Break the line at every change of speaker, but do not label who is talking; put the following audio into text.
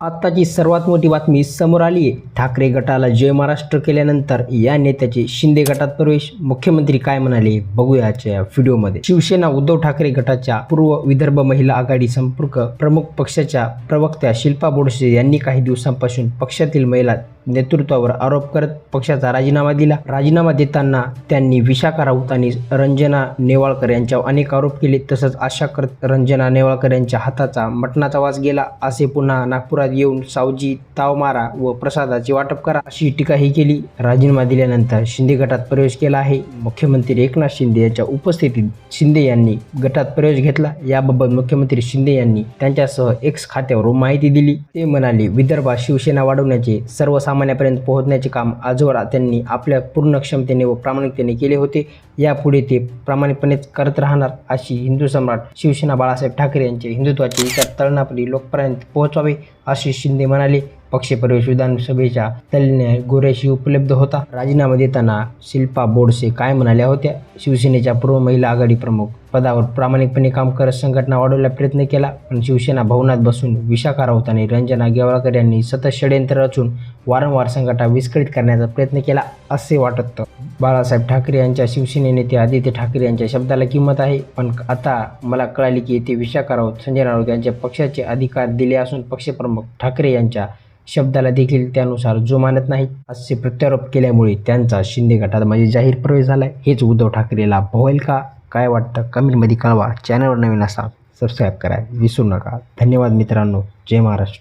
आत्ताची सर्वात मोठी बातमी समोर आली आहे. ठाकरे गटाला जय महाराष्ट्र केल्यानंतर या नेत्याचे शिंदे गटात प्रवेश. मुख्यमंत्री काय म्हणाले बघूया आजच्या व्हिडिओमध्ये. शिवसेना उद्धव ठाकरे गटाच्या पूर्व विदर्भ महिला आघाडी संपर्क प्रमुख पक्षाच्या प्रवक्त्या शिल्पा बोडसे यांनी काही दिवसांपासून पक्षातील महिला नेतृत्वावर आरोप करत पक्षाचा राजीनामा दिला. राजीनामा देताना त्यांनी विशाखा राऊत आणि रंजना नेवाळकर यांच्यावर अनेक आरोप केले. तसंच आशा करत रंजना नेवाळकर यांच्या हाताचा मटणाचा वास गेला. असे पुन्हा नागपुरात येऊन सावजी ताव मारा व प्रसादाचे वाटप करा अशी टीकाही केली. राजीनामा दिल्यानंतर शिंदे गटात प्रवेश केला आहे. मुख्यमंत्री एकनाथ शिंदे यांच्या उपस्थितीत शिंदे यांनी गटात प्रवेश घेतला. याबाबत मुख्यमंत्री शिंदे यांनी त्यांच्यासह एक्स खात्यावर माहिती दिली. ते म्हणाले विदर्भात शिवसेना वाढवण्याचे सर्वसामान्यापर्यंत पोहोचण्याचे काम आजवर त्यांनी आपल्या पूर्ण क्षमतेने व प्रामाणिकतेने केले होते. यापुढे ते प्रामाणिकपणेच करत राहणार अशी हिंदू सम्राट शिवसेना बाळासाहेब ठाकरे यांचे हिंदुत्वाचे विचार तळणापरी लोकपर्यंत पोहोचवावे असे शिंदे म्हणाले. पक्षप्रवेश विधानसभेच्या तल्न्याय गोऱ्याशी उपलब्ध होता. राजीनामा देताना शिल्पा बोडसे काय म्हणाल्या होत्या? शिवसेनेच्या पूर्व महिला आघाडी प्रमुख पदावर प्रामाणिकपणे काम करत संघटना वाढवला प्रयत्न केला. पण शिवसेना भवनात बसून विशाखा राऊत आणि रंजना गेवळकर यांनी सतत षडयंत्र रचून वारंवार संघटना विस्कळीत करण्याचा प्रयत्न केला असे वाटतं. बाळासाहेब ठाकरे यांच्या शिवसेने नेते आदित्य ठाकरे यांच्या शब्दाला किंमत आहे. पण आता मला कळाली की येथे विशाखा राऊत संजय राऊत यांच्या पक्षाचे अधिकार दिले असून पक्षप्रमुख ठाकरे यांच्या शब्दाला देखील त्यानुसार जो मानत नाही असे प्रत्यारोप केल्यामुळे त्यांचा शिंदे गटात म्हणजे जाहीर प्रवेश झालाय. हेच उद्धव ठाकरेला भोवेल का? काय वाटतं? कमेंटमध्ये कळवा. चॅनलवर नवीन असा सबस्क्राईब करा. विसरू नका. धन्यवाद मित्रांनो. जय महाराष्ट्र.